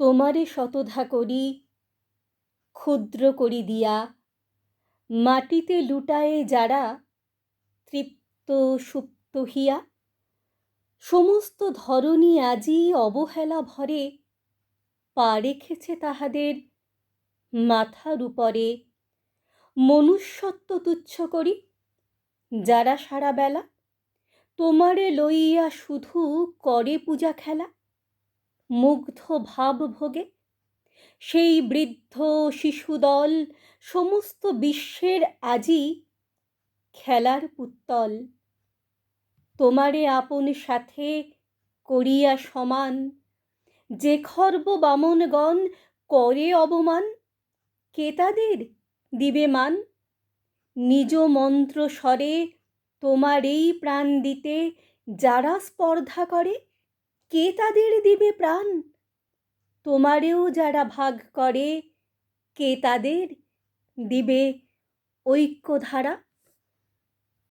তোমারে শতধা করি, ক্ষুদ্র করি দিয়া। মাটিতে লুটায়ে যারা তৃপ্ত সুপ্ত হিয়া, সমস্ত ধরণী আজি অবহেলা ভরে পা রেখেছে তাহাদের মাথার উপরে। মনুষ্যত্ব তুচ্ছ করি, যারা সারা বেলা তোমারে লইয়া শুধু করে পূজা খেলা মুগ্ধ ভাব ভোগে সেই বৃদ্ধ শিশুদল সমস্ত বিশ্বের আজি খেলার পুত্তল। তোমারে আপন সাথে করিয়া সমান। যে খর্ব বামনগণ করে অবমান, কে তাদের দিবে মান? নিজ মন্ত্র স্বরে তোমারেই প্রাণ দিতে যারা স্পর্ধা করে কে তাদের দিবে প্রাণ? তোমারেও যারা ভাগ করে কে তাদের দিবে ঐক্যধারা?